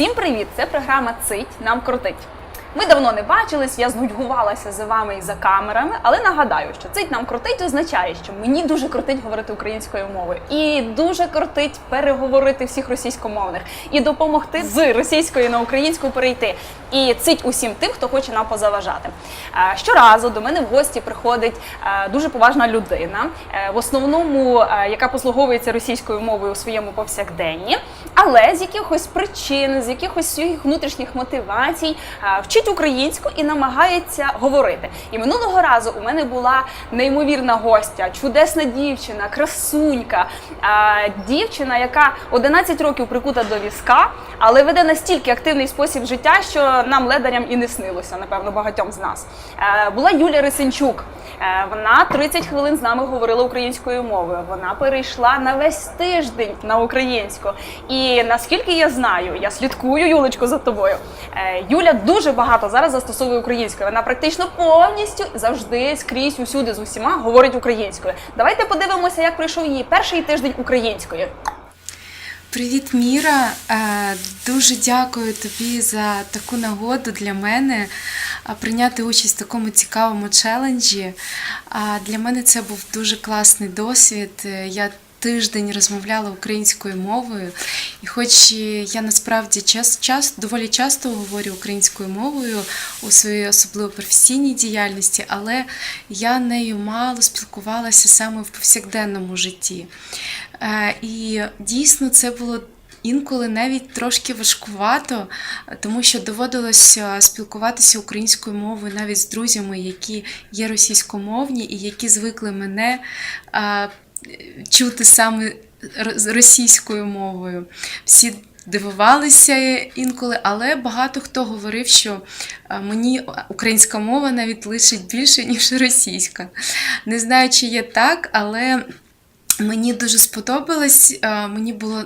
Всім привіт! Це програма Цить нам крутить. Ми давно не бачились, я знудьгувалася за вами і за камерами, але нагадаю, що цить нам крутить означає, що мені дуже крутить говорити українською мовою, і дуже крутить переговорити всіх російськомовних і допомогти з російської на українську перейти. І цить усім тим, хто хоче нам позаважати. Е, Щоразу до мене в гості приходить е, дуже поважна людина, е, в основному яка послуговується російською мовою у своєму повсякденні, але з якихось причин, з якихось своїх внутрішніх мотивацій е, вчить українську і намагається говорити. І минулого разу у мене була неймовірна гостя, чудесна дівчина, красунька, дівчина, яка 11 років прикута до візка, але веде настільки активний спосіб життя, що нам ледарям і не снилося, напевно, багатьом з нас. Була Юля Рисенчук. Вона 30 хвилин з нами говорила українською мовою. Вона перейшла на весь тиждень на українську. І наскільки я знаю, я слідкую Юлечко за тобою. е, Юля дуже багато зараз застосовує українською. Вона практично повністю завжди скрізь усюди з усіма говорить українською. Давайте подивимося, як пройшов її перший тиждень української. Привіт, Міра. Е, Дуже дякую тобі за таку нагоду для мене прийняти участь в такому цікавому челенджі. Для мене це був дуже класний досвід. Е, Я тиждень розмовляла українською мовою, і хоч я насправді час, час, доволі часто говорю українською мовою у своїй особливо професійній діяльності, але я нею мало спілкувалася саме в повсякденному житті. Е, І дійсно це було. Інколи навіть трошки важкувато, тому що доводилося спілкуватися українською мовою навіть з друзями, які є російськомовні і які звикли мене а, чути саме російською мовою. Всі дивувалися інколи, але багато хто говорив, що мені українська мова навіть лишить більше, ніж російська. Не знаю, чи є так, але Мені дуже сподобалось. е, Мені було.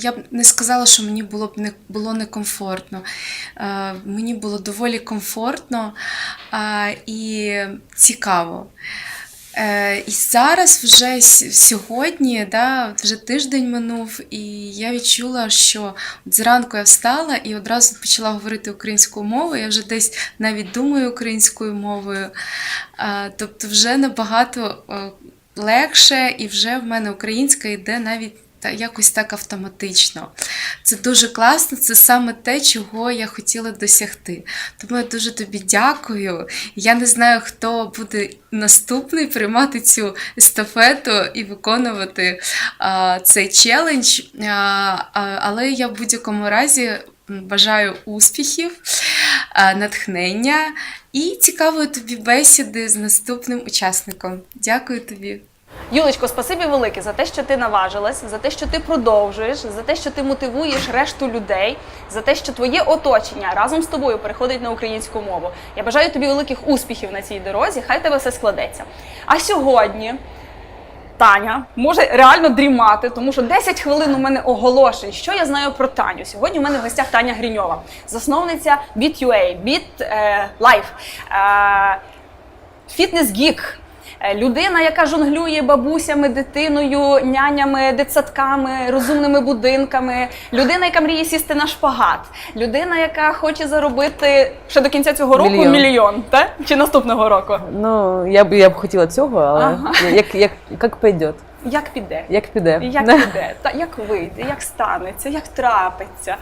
Я б не сказала, що мені було б не було некомфортно. Е, Мені було доволі комфортно е, і цікаво. Е, І зараз, вже сьогодні, да, вже тиждень минув, і я відчула, що зранку я встала і одразу почала говорити українською мовою. Я вже десь навіть думаю українською мовою. Тобто, вже набагато легше, і вже в мене українська йде навіть якось так автоматично. Це дуже класно, це саме те, чого я хотіла досягти. Тому я дуже тобі дякую. Я не знаю, хто буде наступний приймати цю естафету і виконувати а, цей челендж. А, а, але я в будь-якому разі бажаю успіхів, а, натхнення і цікавої тобі бесіди з наступним учасником. Дякую тобі. Юлечко, спасибі велике за те, що ти наважилась, за те, що ти продовжуєш, за те, що ти мотивуєш решту людей, за те, що твоє оточення разом з тобою переходить на українську мову. Я бажаю тобі великих успіхів на цій дорозі. Хай тебе все складеться. А сьогодні. Таня може реально дрімати, тому що 10 хвилин у мене оголошень. Що я знаю про Таню? Сьогодні у мене в гостях Таня Гріньова, засновниця BitUA, Bit е, Life, е, фітнес-гік. Е, Людина, яка жонглює бабусями, дитиною, нянями, дитсадками, розумними будинками, людина, яка мріє сісти на шпагат, людина, яка хоче заробити ще до кінця цього року Мільйон. мільйон, та? чи наступного року. Ну, я б я б хотіла цього, але Ага. як, як, як пойдет, Як піде? як піде. Як піде, та як вийде, як станеться, як трапиться.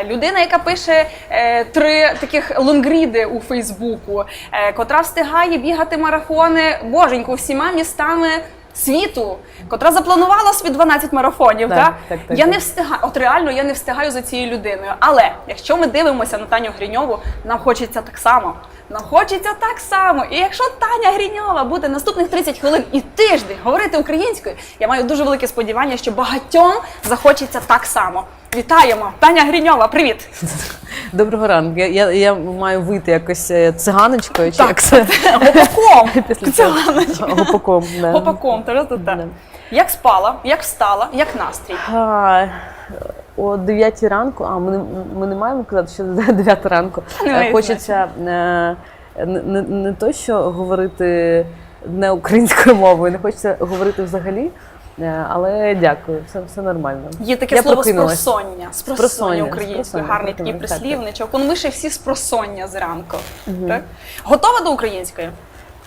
Е, Людина, яка пише е, три таких лонгріди у Фейсбуку, е, котра встигає бігати марафони боженьку всіма містами. Світу, котра запланувала собі 12 марафонів, Так, та? так, так, я так. не встигаю. От реально я не встигаю за цією людиною. Але якщо ми дивимося на Таню Гріньову, нам хочеться так само. Нам хочеться так само. І якщо Таня Гріньова буде наступних 30 хвилин і тиждень говорити українською, я маю дуже велике сподівання, що багатьом захочеться так само. Вітаємо! Таня Гріньова, привіт! Доброго ранку. Я, я, я маю вийти якось е, циганочкою, чи Так, як це? Гопаком! Цього. Гопаком. да. Гопаком, та-та-та. Да. Як спала, як встала, як настрій? А, О 9 ранку, а ми ми не маємо казати, що 9 ранку. Не Е, Хочеться е, не, не, не то, що говорити не українською мовою, не хочеться говорити взагалі. Е, Але дякую, все, все нормально. Є таке Я слово спросоння. Спросоння українською, гарний такий прислівничок. Ми ще всі спросоння зранку. Так? Готова до української?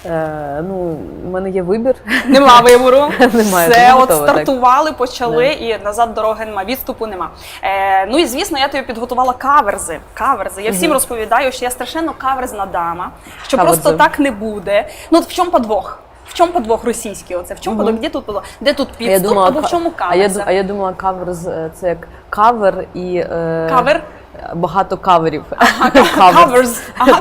Е, ну, у мене є вибір. Нема вибору. Немає, Все, от готова, так. стартували, почали, і назад дороги нема, відступу нема. Е, ну і звісно, я тобі підготувала каверзи. Каверзи. Я всім розповідаю, що я страшенно каверзна дама, що Каверзи. просто так не буде. Ну от в чому подвох? В чому подвох російський? Оце в чому подвох? Де тут подвох? Де тут А я підступ думала, або в чому а я, а я думала, кавер з- це як кавер і е, Кавер? багато каверів. Каверз. Ага,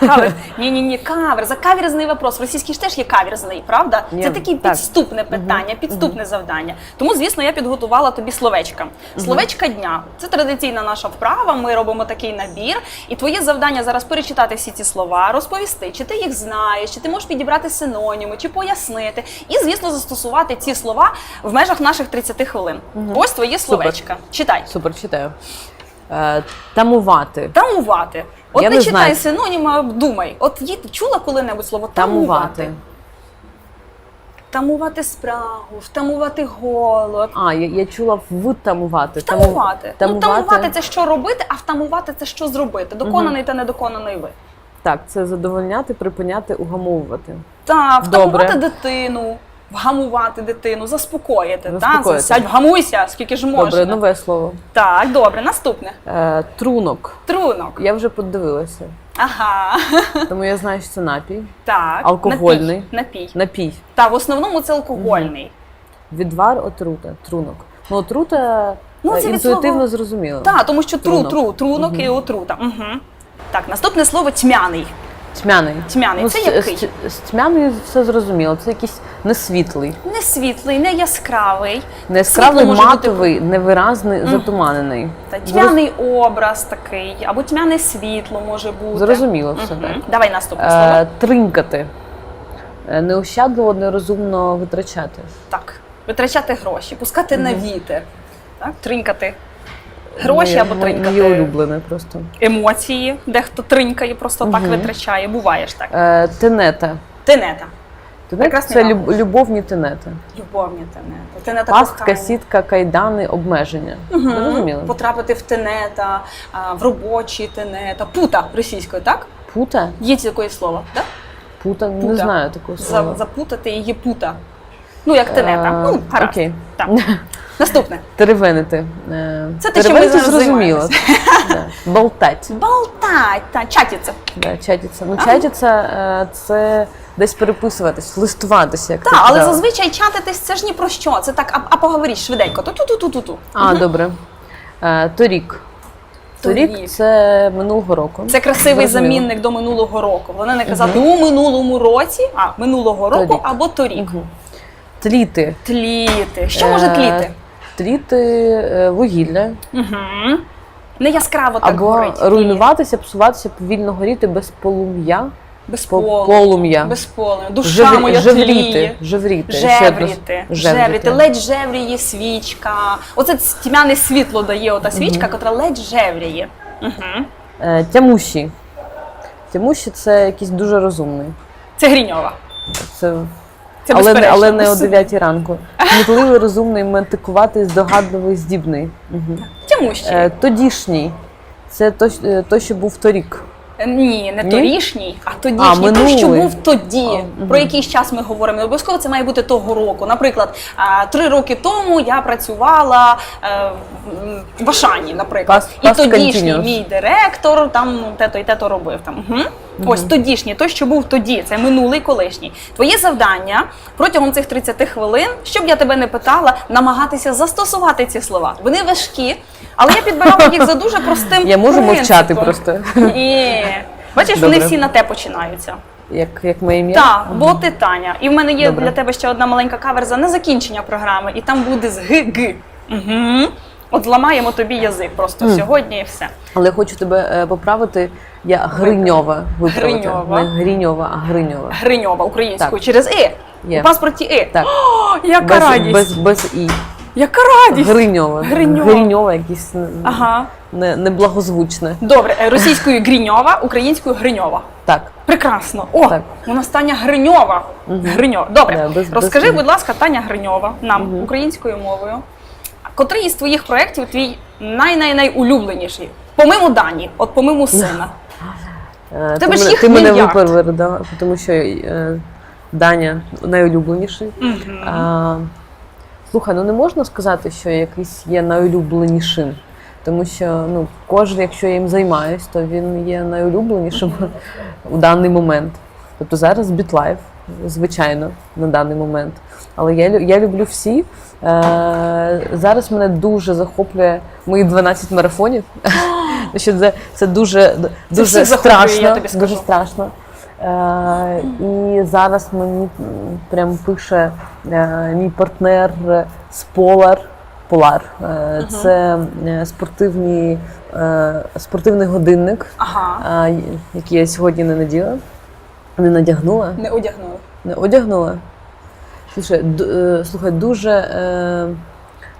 кавер. Ні, ні, ні, кавер. За каверзний вопрос. Російський ж теж є каверзний, правда? Ні, Це таке так. підступне питання, підступне завдання. Тому, звісно, я підготувала тобі словечка. Словечка дня. Це традиційна наша вправа. Ми робимо такий набір. І твоє завдання зараз перечитати всі ці слова, розповісти, чи ти їх знаєш, чи ти можеш підібрати синоніми, чи пояснити. І, звісно, застосувати ці слова в межах наших 30 хвилин. Ось твої словечка. Читай. Супер, читаю. Е, тамувати. Тамувати. От Я не не читай знаю. синоніми, а думай. От є, чула коли-небудь слово тамувати? Тамувати. Спрагу, втамувати голод. А, я, я чула втамувати. Таму- Втамувати. Ну, тамувати це що робити, а втамувати це що зробити. Доконаний та недоконаний ви. Так, це задовольняти, припиняти, угамовувати. Так, втамувати Добре. дитину, вгамувати дитину, заспокоїти. Заспокоїти. сядь, вгамуйся, скільки ж можна. Добре, нове слово. Так, добре, наступне. Е, трунок. Трунок. Я вже подивилася, Ага. тому я знаю, що це напій. Так. Алкогольний. Напій. Напій. Напій. Так, в основному це алкогольний. Відвар, отрута, трунок. Ну, отрута Ну, е, це інтуїтивно слова- зрозуміло. Так, тому що тру, Трунок. тру, трунок і отрута. Угу. Так, наступне слово тьмяний. Тьмяний. Тьмяний. Це з- який? З, з тьмяною все зрозуміло. Це якийсь несвітлий, Не світлий, не яскравий. не яскравий, Світло може бути матовий, невиразний, затуманений. Та тьмяний образ такий, або тьмяне світло може бути. Зрозуміло все, Мгм. так. Давай наступне Е, тринкати. Е, Неощадливо, нерозумно витрачати. Так. Витрачати гроші, пускати на вітер. Так? Тринькати. Гроші Моє- або тринькати. Моє улюблене просто. Емоції, дехто тринькає, просто так витрачає. Буває ж так. Е, тенета. Тенета. Тенета це люб, любовні тенета. Любовні тенета. Тенета Пастка, кохання. сітка, кайдани, обмеження. Зрозуміло. Потрапити в тенета, в робочі тенета. Пута російською, так? Пута? Є таке слово, так? Пута, не знаю такого За, слова. запутати її пута. Ну, як тенета. Е, ну, гаразд. окей. Так. Наступне. Теревенити. Е, Це те, що ми зараз зрозуміло. Болтать. Болтать, та чатіться. Да, чатіться. Ну, чатіться е, це десь переписуватись, листуватися. Як Так, але зазвичай чатитись це ж ні про що. Це так, а, поговоріть швиденько. Ту-ту-ту-ту-ту. А, добре. Е, торік. Торік це минулого року. Це красивий Зрозуміло. замінник до минулого року. Вони не казати у минулому році, а минулого року Торік. або торік. Мгм. Тліти. Тліти. Що може тліти? Тліти е, вугілля. Угу. Не яскраво так Або горить. руйнуватися, псуватися, повільно горіти без полум'я. Без полум'я. полум'я. Без полум'я. Душа Жеврі- моя жевріти. тліє. Жевріти. Жевріти, жевріти, ледь жевріє свічка. Оце тьмяне світло дає ота свічка, котра ледь жевріє. Угу. Е, Тямущі. Тямущі це якийсь дуже розумний. Це Гріньова. Це... Це але, не, безперечно, але не о безсумнівно. 9 ранку. Мітливий, розумний, ментикуватий, здогадливий, здібний. Угу. Тямущий. Е, тодішній. Це той, то, що був торік. Ні, не Ні? торішній, а тодішній. А, той, що минулий. був тоді. А, Про мгм. якийсь час ми говоримо. Не Обов'язково це має бути того року. Наприклад, а, три роки тому я працювала е, в- в Ашані, наприклад. Past- і тодішній continuous. мій директор там те-то і те-то робив. Там. Угу. Ось тодішній, той, що був тоді, це минулий колишній. Твоє завдання протягом цих 30 хвилин, щоб я тебе не питала, намагатися застосувати ці слова. Вони важкі, але я підбирала їх за дуже простим. Я можу мовчати просто, Ні. Бачиш, вони всі на те починаються. як, як моє ім'я. Так, бо ти Таня. І в мене є Добре. для тебе ще одна маленька каверза на закінчення програми, і там буде з г-г. Угу. От зламаємо тобі язик просто Мгм. сьогодні і все. Але я хочу тебе е, поправити. Я Гриньова виправити. Гриньова. Не Гриньова, а Гриньова. Гриньова українською Так. через і. Є. У паспорті і. Так. О, яка Без, радість. без, без і. Яка радість! Гриньова. Гриньова. Гриньова якісь Ага. не, неблагозвучне. Добре, е, російською Гріньова, українською Гриньова. Так. Прекрасно. О, Так. у нас Таня Гриньова. Гриньова. Добре, Да, без- розкажи, без- будь ласка, Таня Гриньова нам українською мовою. Котрий із твоїх проєктів твій най-най-найулюбленіший? Помимо Дані, от помимо сина. Е, тебе ти ж їх ти мене випередила, тому що е, Даня найулюбленіший. А, слухай, ну не можна сказати, що якийсь є найулюбленішим. Тому що ну, кожен, якщо я їм займаюсь, то він є найулюбленішим у даний момент. Тобто зараз бітлайф, звичайно, на даний момент. Але я, я люблю всі. Е, зараз мене дуже захоплює мої 12 марафонів. що це, це дуже, дуже страшно. Дуже страшно. Е, і зараз мені прям пише мій партнер з Polar. Polar. Е, Це е, спортивний, е, годинник, Ага. е, який я сьогодні не наділа, не надягнула, Не одягнули. не одягнула. Слушай, е, слухай, дуже е,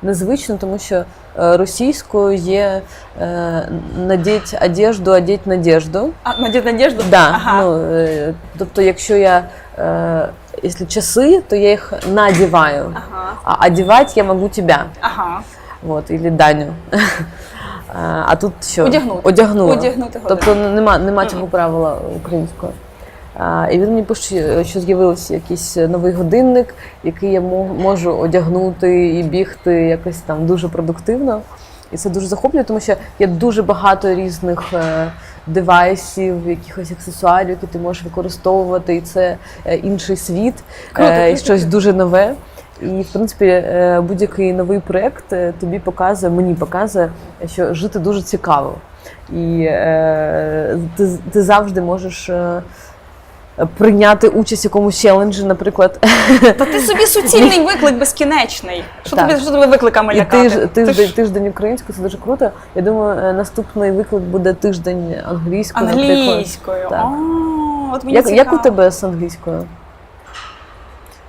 незвично, тому що е, російською є е, надіть одежду, одіть надежду. А, Надя Надежду? Да, Ага. ну, е, тобто, якщо я е, якщо часи, то я їх надіваю, Ага. а одівати я можу тебе. Ага. Вот, или Даню. А, а тут що? Одягнути. Одягнула. Одягнути Тобто нема, нема цього правила українського. А, і він мені пише, що з'явився якийсь новий годинник, який я можу одягнути і бігти якось там дуже продуктивно. І це дуже захоплює, тому що є дуже багато різних е, девайсів, якихось аксесуарів, які ти можеш використовувати, і це е, інший світ, Круто, е, круто, щось дуже нове. І, в принципі, е, будь-який новий проєкт е, тобі показує, мені показує, що жити дуже цікаво. І ти, ти завжди можеш прийняти участь в якомусь челенджі, наприклад. Та ти собі суцільний виклик безкінечний. Що тобі що тебе викликами І лякати? тиж, Ти тиждень, ж тиждень українською, це дуже круто. Я думаю, е, наступний виклик буде тиждень англійською. наприклад. англійською. Так. О, от мені Як, як у цікаво. тебе з англійською?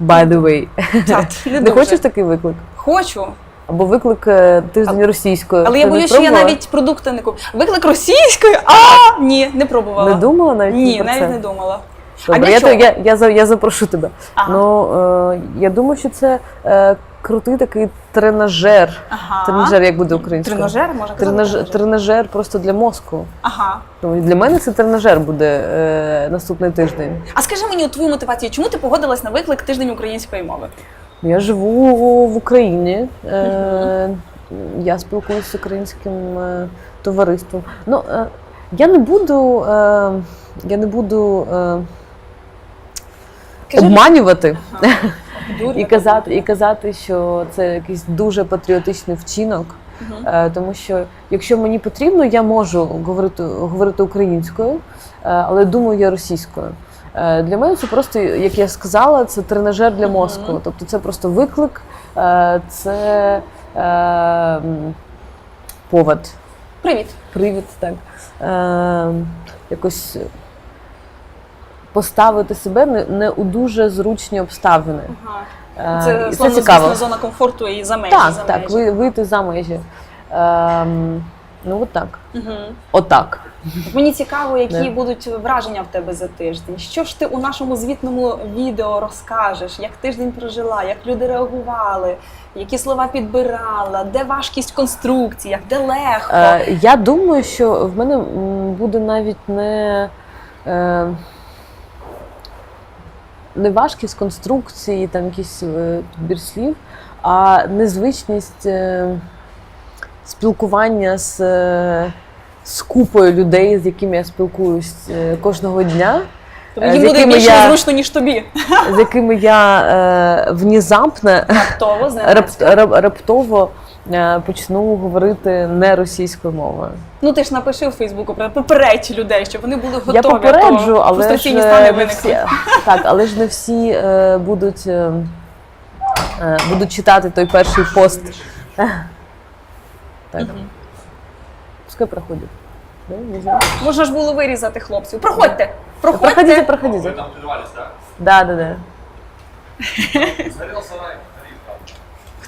By the way. Так, не, Не дуже. хочеш такий виклик? Хочу. Або виклик е, тиждень російською. Але я Ти не боюсь, що я пробувала? навіть продукти не куплю. Виклик російською? А, ні, не пробувала. не думала навіть Ні, про навіть це? не думала. Добре, а я, чого? то- я, я, я запрошу тебе. Ага. Ну, е, я думаю, що це е, крутий такий тренажер. Ага. Тренажер, як буде українською? Тренажер, може казати Тренажер, тренажер. просто для мозку. Ага. Ну, для мене це тренажер буде е, наступний тиждень. А скажи мені твою мотивацію, чому ти погодилась на виклик тиждень української мови? Я живу в Україні. Е, Я спілкуюся з українським е, товариством. Ну, е, я не буду, е, я не буду е, обманювати. І казати, і казати, що це якийсь дуже патріотичний вчинок. Е, тому що якщо мені потрібно, я можу говорити, говорити українською, е, але думаю я російською. Е, для мене це просто, як я сказала, це тренажер для мозку. Тобто це просто виклик, це е, повод, Привіт. привід, так. Е, якось поставити себе не, не у дуже зручні обставини. Ага. Е, Це, і словно, це цікаво. звісно, зона комфорту і за межі. Так, за так, межі. ви, вийти за межі. Ем, ну, от так. Мгм. Отак. Мені цікаво, які Да. будуть враження в тебе за тиждень. Що ж ти у нашому звітному відео розкажеш? Як тиждень прожила, як люди реагували, які слова підбирала, де важкість в конструкціях, де легко. Е, я думаю, що в мене буде навіть не, е, не важкість конструкції, там якийсь е, підбір слів, а незвичність е, спілкування з, е, з купою людей, з якими я спілкуюсь е, кожного дня. Тобі е, їм буде більше я- зручно, ніж тобі. з якими я е, внезапно, Раптово раптово почну говорити не російською мовою. Ну ти ж напиши у Фейсбуку про попередь людей, щоб вони були готові. Я попереджу, але ж е, стани не всі, так, але ж не всі е, будуть, е, е, будуть читати той перший пост. Так. Пускай проходять. Да, не знаю. Можна ж було вирізати хлопців. Проходьте! Проходьте! Проходите, проходите. Вы там прервались, да? Да, да, да. Сгорел сарай.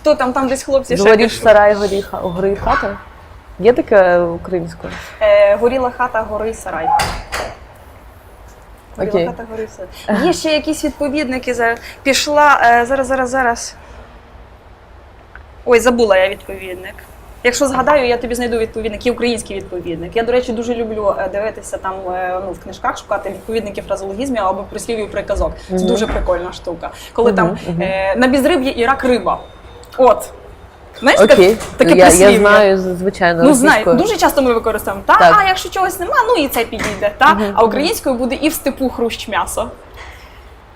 Хто там, там десь хлопці ще Говориш сарай, горіха, гори хата? Є таке українською? Е, горіла хата, гори сарай. Горіла Окей. хата, гори сарай. Є ще якісь відповідники. Зараз пішла. Е, зараз, зараз, зараз. Ой, забула я відповідник. Якщо згадаю, я тобі знайду відповідник, є український відповідник. Я, до речі, дуже люблю е, дивитися там е, ну, в книжках, шукати відповідники фразологізмів або прислів'їв приказок. Це Мгм. дуже прикольна штука. Коли там Мгм, мгм. е, на безриб'ї і рак риба. От. Знаєш, Окей. таке я, я прислів'я? знаю, з- звичайно, Ну, знаю, російською. дуже часто ми використовуємо. Та, Так. а якщо чогось нема, ну і це підійде. Та? Мгм, А українською буде і в степу хрущ м'ясо.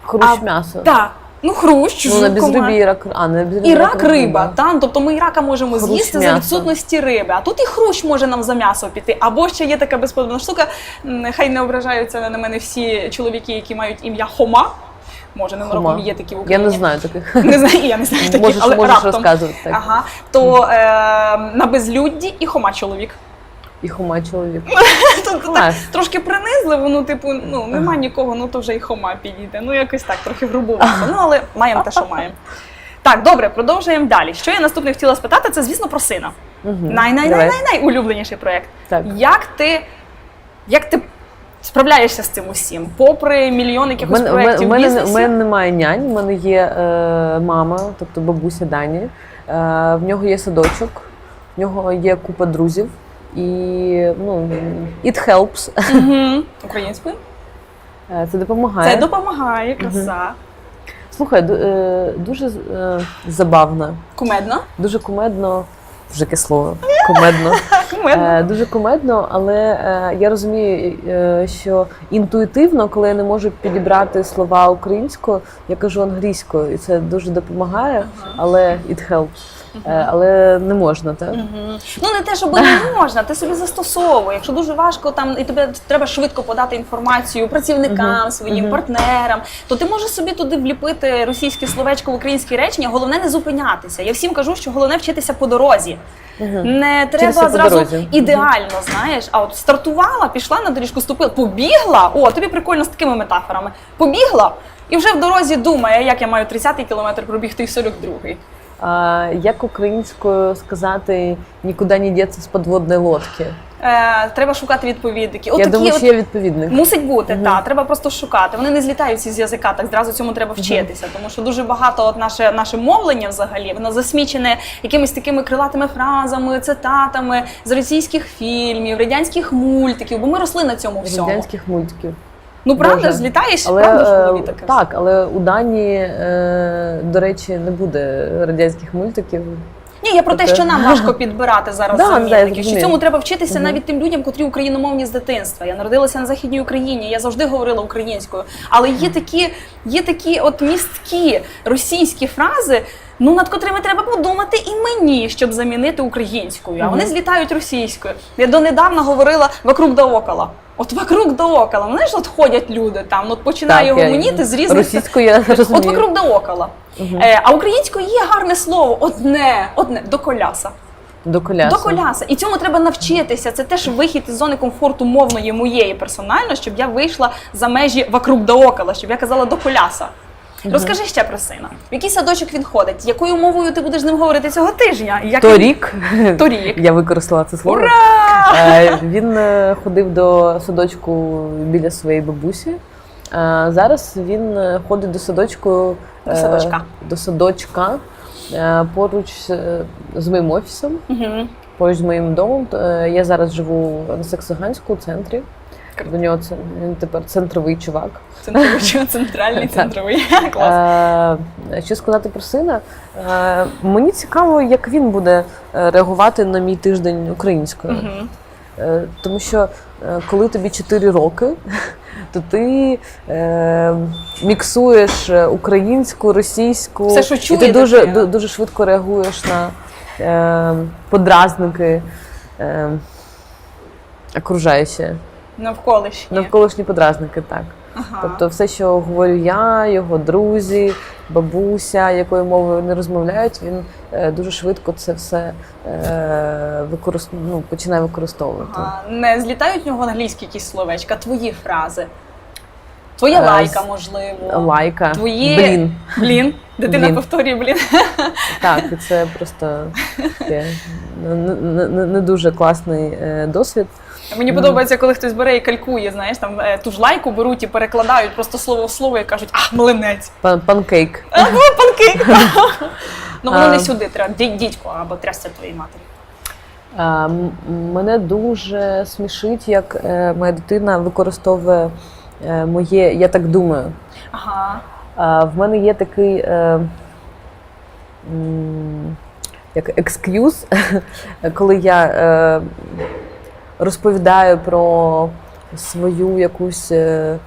Хрущ а- м'ясо. Так, ну хрущ, Ну, на жукома. безрибі і рак. А, на безрибі І рак риба, та? тобто ми і рака можемо Хрущ з'їсти за м'ясо. відсутності риби. А тут і хрущ може нам за м'ясо піти. Або ще є така безподобна штука. м, Хай не ображаються на мене всі чоловіки, які мають ім'я Хома. Може, ненароком Хома. є такі в Я не знаю таких. Не знаю, я не знаю таких, Можеш, але можеш раптом. розказувати так. Ага, то е, на безлюдді і хома чоловік. І хума чоловік. Тут так трошки принизливо, ну, типу, ну нема нікого, ну то вже і хома підійде. Ну якось так, трохи грубувато. Ну але маємо те, що маємо. Так, добре, продовжуємо далі. Що я наступне хотіла спитати, це звісно про сина. Мгм. най най най Давай. най най улюбленіший проєкт. Так. Як ти, як ти справляєшся з цим усім? Попри мільйон якихось мене, проєктів у мене, у мене немає нянь, у мене є е, мама, тобто бабуся Дані. Е, в нього є садочок, в нього є купа друзів. І ну, it helps. Мгм. Українською? Е, Це допомагає. Це допомагає, краса. Слухай, ду- е, дуже е, забавно, Кумедно. дуже кумедно, вже слово, кумедно. Кумедно. Е, дуже кумедно, але е, я розумію, е, що інтуїтивно, коли я не можу підібрати слова українською, я кажу англійською, і це дуже допомагає, але it helps. Е, але не можна, так? Мгм. Ну не те, щоб не можна, ти собі застосовуй. Якщо дуже важко там і тобі треба швидко подати інформацію працівникам Мгм. своїм Мгм. партнерам, то ти можеш собі туди вліпити російське словечко в українське речення. Головне не зупинятися. Я всім кажу, що головне вчитися по дорозі. Мгм. Не треба по зразу ідеально, знаєш. А от стартувала, пішла на доріжку, ступила, побігла. О, тобі прикольно з такими метафорами. Побігла. І вже в дорозі думає, як я маю 30-й кілометр пробігти і 42-й. Як українською сказати нікуди не діться з підводної лодки? Е, треба шукати відповідники. От я такі думаю, от що є відповідник. Мусить бути, Мгм. так. Треба просто шукати. Вони не злітають всі з язика, так зразу цьому треба вчитися. Тому що дуже багато от наше, наше мовлення взагалі, воно засмічене якимись такими крилатими фразами, цитатами з російських фільмів, радянських мультиків, бо ми росли на цьому всьому. радянських мультиків. Ну правда Боже. ж злітаєш, Але правда ж в е, голові таке. так, але у Данії, е, до речі, не буде радянських мультиків. Ні, я про те, Тобто- що нам важко підбирати зараз Да, да, я замінників. Що цьому треба вчитися навіть тим людям, котрі україномовні з дитинства. Я народилася на західній Україні. Я завжди говорила українською. Але є такі, є такі от місткі російські фрази. Ну, над котрими треба подумати і мені, щоб замінити українською. А вони злітають російською. Я донедавна говорила вокруг да около. От вокруг да около. Знаєш, от ходять люди там, ну, от починає Так, гомоніти з різних Російською я От вокруг да около. Угу. Е, а українською є гарне слово, одне, одне до коляса. До коляса. До коляса. І цьому треба навчитися. Це теж вихід із зони комфорту мовної моєї персонально, щоб я вийшла за межі вокруг да около, щоб я казала до коляса. Розкажи ще про сина. В який садочок він ходить? Якою мовою ти будеш з ним говорити цього тижня? Як він- Торік, Торік. я використала це слово. Ура! Е, Він е, ходив до садочку біля своєї бабусі. А зараз він е, ходить до садочку До е, садочка. до садочка е, поруч е, з моїм офісом, Угу. поруч з моїм домом. Е, Я зараз живу на Саксаганську у центрі. До нього це він тепер центровий чувак. Центровий, центральний центровий. Клас. Що сказати про сина? Мені цікаво, як він буде е, реагувати на мій тиждень українською. Е, Тому що е, коли тобі 4 роки, то ти е, міксуєш українську, російську, Все, що і ти дуже, дуже швидко реагуєш на е, подразники е, окружаючі, Навколишні. навколишні подразники, так. Ага. Тобто все, що говорю я, його друзі, бабуся, якою мовою не розмовляють, він е, дуже швидко це все е, використ... ну, починає використовувати. Ага. Не злітають в нього англійські якісь словечка, твої фрази. Твоя Е, лайка, можливо. лайка. Твої- Блін. Блін. Дитина Блін. повторює блін. Так, це просто не, не, не- не дуже класний е, досвід. Мені подобається, коли хтось бере і калькує, знаєш, там е, ту ж лайку беруть і перекладають просто слово в слово і кажуть, а, млинець. Пан- Панкейк. А, ну, панкейк. Ну, воно А. не сюди, треба дідь- дідько або трясся твоїй матері. А, м- мене дуже смішить, як е, моя дитина використовує е, моє я так думаю. Ага. А, в мене є такий е, м, як екскюз, коли я е, розповідаю про свою якусь е,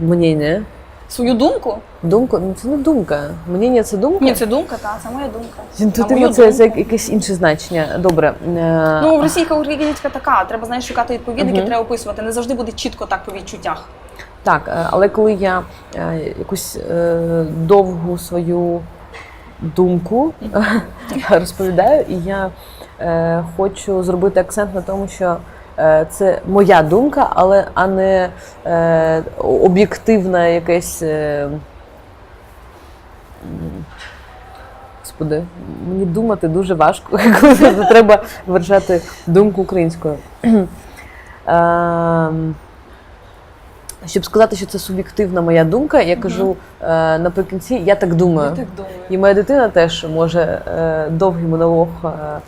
мнення. Свою думку? Думку, ну це не думка. Мнення це думка. Ні, це думка, так, це моя думка. Інтуїтивно це, це якесь інше значення. Добре. е, Ну, російська українська така. Треба знаєш, шукати відповідники, Мгм. треба описувати. Не завжди буде чітко так по відчуттях. Так, е, але коли я якусь е, довгу свою думку розповідаю, і я е, хочу зробити акцент на тому, що це моя думка, але а не е, об'єктивна якась. Е, Господи, мені думати дуже важко, коли треба виражати думку українською. Щоб сказати, що це суб'єктивна моя думка, я кажу е, наприкінці, я так думаю. І моя дитина теж може е, довгий монолог е, е,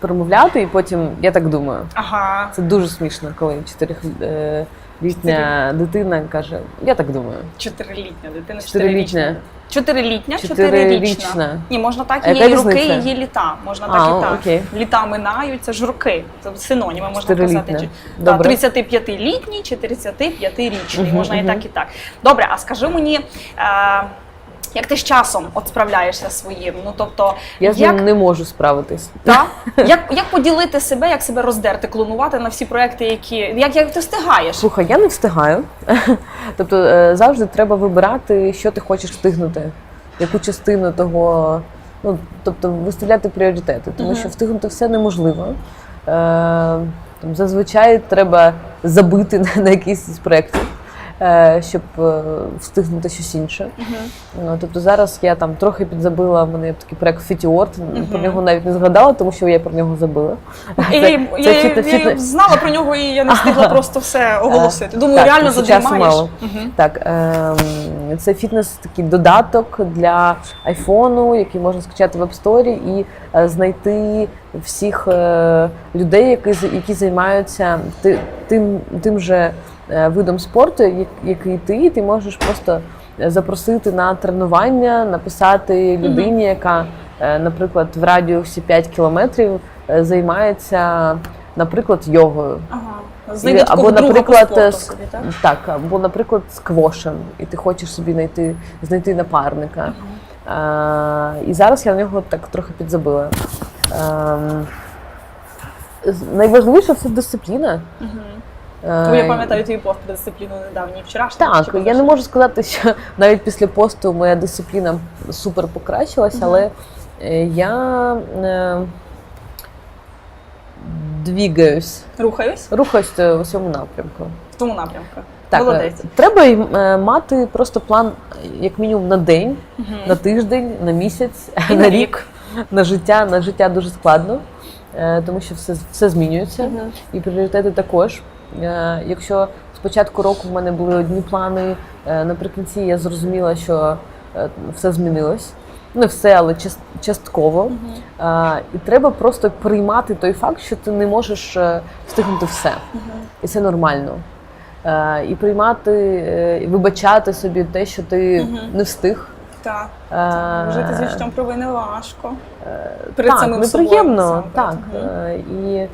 промовляти, і потім я так думаю. Ага. Це дуже смішно, коли чотирилітня дитина каже, я так думаю. Чотирилітня дитина. Чотирилітня. Чотирилітня, чотирирічна. Ні, можна так, є і роки, і є літа. Можна А, так і так. окей. Літа минають, це ж роки. Це синоніми можна казати. Чи- Добре. Та, 35-літній чи 35-річний. Мгм, можна і так, і так. Добре, а скажи мені. Е- як ти з часом от справляєшся своїм? Ну тобто, Я з як, ним не можу справитись. та? як, як поділити себе, як себе роздерти, клонувати на всі проекти, які як, як ти встигаєш? Слухай, я не встигаю. тобто е, завжди треба вибирати, що ти хочеш встигнути, яку частину того, ну тобто виставляти пріоритети, тому Мгм. що встигнути все неможливо. Е, там, зазвичай треба забити на, на якийсь проєктів, е, щоб е, встигнути щось інше. Ну, тобто зараз я там трохи підзабила, мене є такий проект Фітіорт, про нього навіть не згадала, тому що я про нього забила. Я, Це- я, це я, фітне- я знала про нього і я не встигла просто все оголосити. Думаю, так, реально часу задрімаєш. мало. Так, ем, це фітнес такий додаток для айфону, який можна скачати в App Store і е, знайти всіх е, людей, які, які займаються ти- тим, тим же е, видом спорту, який ти, ти можеш просто е, запросити на тренування, написати людині, яка, е, наприклад, в радіусі 5 кілометрів е, займається, наприклад, йогою. Ага. Знайди Або, друга наприклад, по собі, так? Так, або, наприклад, сквошем, і ти хочеш собі знайти, знайти напарника. А, і зараз я в нього так трохи підзабила. Ем, з- найважливіше це дисципліна. Мгм. Е, Бо я пам'ятаю твій пост про дисципліну недавній вчорашній. Так, я не можу сказати, що навіть після посту моя дисципліна супер покращилась, Мгм. але е, я е, двігаюсь, Рухаюсь рухаюсь е, у цьому напрямку. в тому напрямку. Так, е, Молодець. треба е, мати просто план, як мінімум, на день, Мгм. на тиждень, на місяць, І на на рік, на життя. На життя дуже складно, е, тому що все, все змінюється, Мгм. і пріоритети також. Е, Якщо з початку року в мене були одні плани, е, наприкінці я зрозуміла, що е, все змінилось. Не все, але част- частково. Мгм. Е, І треба просто приймати той факт, що ти не можеш встигнути все. Мгм. І це нормально. Е, і приймати, і вибачати собі те, що ти Мгм. не встиг. Так. Жити з відчуттям провини важко. перед так, самим неприємно, насамперед. так. Е, і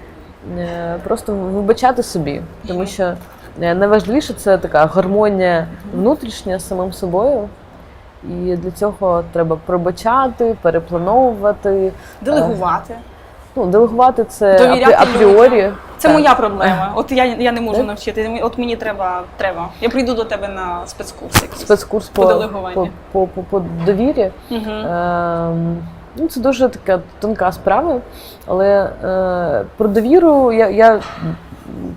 просто вибачати собі, тому що е, найважливіше це така гармонія внутрішня з самим собою. І для цього треба пробачати, переплановувати. Делегувати. Ну, делегувати це Довіряти апрі- апріорі. Це Так. моя проблема. От я, я не можу Так? навчити. От мені треба, треба. Я прийду до тебе на спецкурс якийсь. спецкурс По по, делегуванню. по, по, по, довірі. Мгм. Ем, ну, це дуже така тонка справа. Але е, про довіру я, я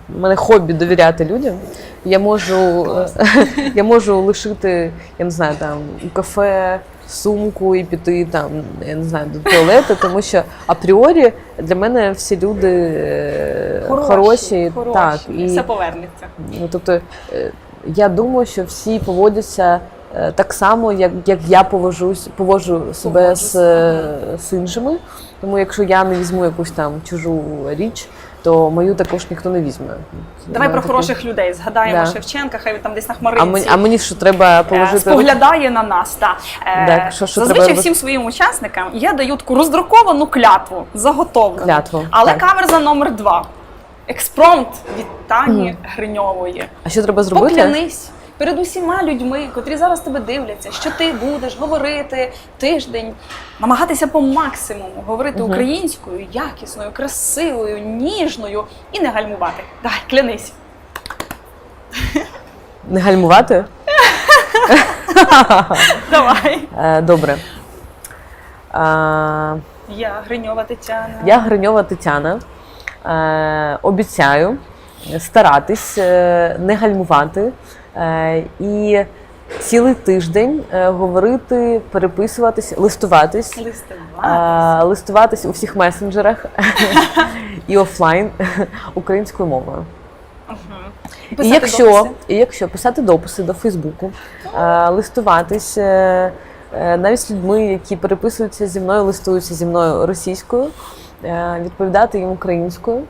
в мене хобі довіряти людям. я можу, е, я можу лишити, я не знаю, там у кафе сумку і піти там, я не знаю, до туалету, тому що апріорі для мене всі люди е, хороші, хороші. так і все повернеться. Ну, тобто, е, я думаю, що всі поводяться так само, як, як я поводжусь, поводжу себе з, е, з іншими. Тому якщо я не візьму якусь там чужу річ, то мою також ніхто не візьме. Давай про таке. хороших людей. Згадаємо Да. Шевченка, хай він там десь на А мені, а мені що треба е, положити? споглядає на нас. Та. Е, Так, що- що зазвичай треба всім своїм учасникам я даю таку роздруковану клятву, заготовлену. Клятву, Але так. каверза номер два. Експромт від Тані Гриньової. А що треба зробити? Поклянись перед усіма людьми, котрі зараз тебе дивляться, що ти будеш говорити тиждень, намагатися по максимуму говорити українською, якісною, красивою, ніжною і не гальмувати. Давай, клянись. Не гальмувати? Давай. Е, Добре. Я Гриньова Тетяна. Я Гриньова Тетяна. Е, обіцяю старатись, е, не гальмувати і цілий тиждень е, говорити, переписуватись, листуватись, Листувати. е, листуватись у всіх месенджерах і офлайн українською мовою. І якщо, дописи. і якщо писати дописи до Фейсбуку, е, листуватись е, е, навіть з людьми, які переписуються зі мною, листуються зі мною російською, е, відповідати їм українською,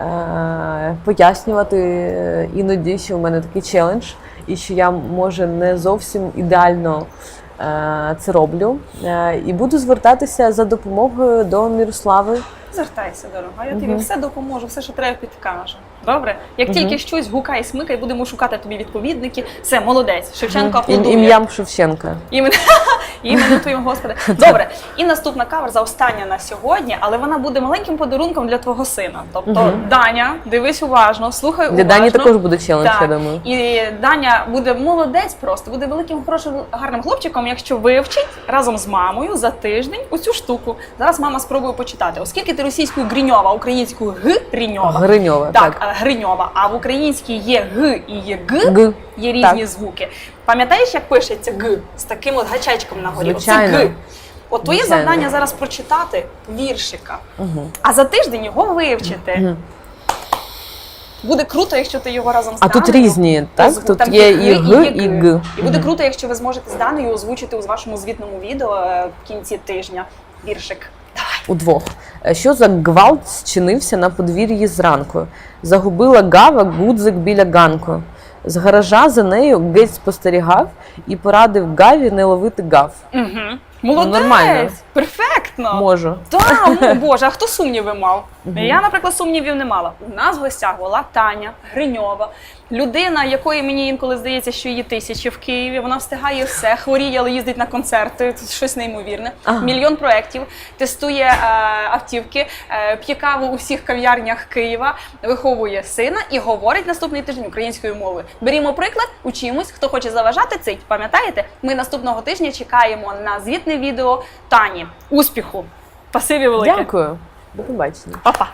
е, пояснювати е, іноді, що в мене такий челендж, і що я може не зовсім ідеально. е, Це роблю Е, і буду звертатися за допомогою до Мірослави. Звертайся, дорога. Я тобі угу. все допоможу, все, що треба, підкажу. Добре? Як угу. тільки щось гукай, смикай, будемо шукати тобі відповідники. Все, молодець. Шевченко Ім- аплодує. ім'ям Шевченка. Імен... Твоїм господи. Добре, і наступна каверза остання на сьогодні, але вона буде маленьким подарунком для твого сина. Тобто, Мгм. Даня, дивись уважно, слухай Для уважно. Дані також буде челендж, Так. я думаю. І Даня буде молодець просто, буде великим хорошим гарним хлопчиком, якщо вивчить разом з мамою за тиждень оцю штуку. Зараз мама спробує почитати. Оскільки ти російською гріньова, українською гриньова. Гриньова. Так, а, гриньова, а в українській є г і є г, Г. є різні Так. звуки. Пам'ятаєш, як пишеться г з таким от гачечком на горі? Оце г. От твоє Звичайно. завдання зараз прочитати віршика, Угу. а за тиждень його вивчити. Мгм. Буде круто, якщо ти його разом з А тут різні, так? Тут там є і Г, і Г. І буде круто, якщо ви зможете з Даною озвучити у вашому звітному відео е, в кінці тижня віршик. Давай. Удвох. Е, Що за гвалт зчинився на подвір'ї зранку? Загубила гава гудзик біля ганку. З гаража за нею геть спостерігав і порадив гаві не ловити гав. Угу. Молодець! нормально. Перфектно! Можу. Так, ну боже, а хто сумніви мав? Угу. Я, наприклад, сумнівів не мала. У нас в гостях була Таня Гриньова, людина, якої мені інколи здається, що її тисячі в Києві. Вона встигає все, хворіє, але їздить на концерти. Це щось неймовірне. Ага. Мільйон проєктів, тестує е, автівки, е, п'є каву у всіх кав'ярнях Києва, виховує сина і говорить наступний тиждень українською мовою. Берімо приклад, учимось. Хто хоче заважати цить, пам'ятаєте? Ми наступного тижня чекаємо на звітне відео Тані. Успіху! Спасибі велике. Дякую. До побачення. Па-па.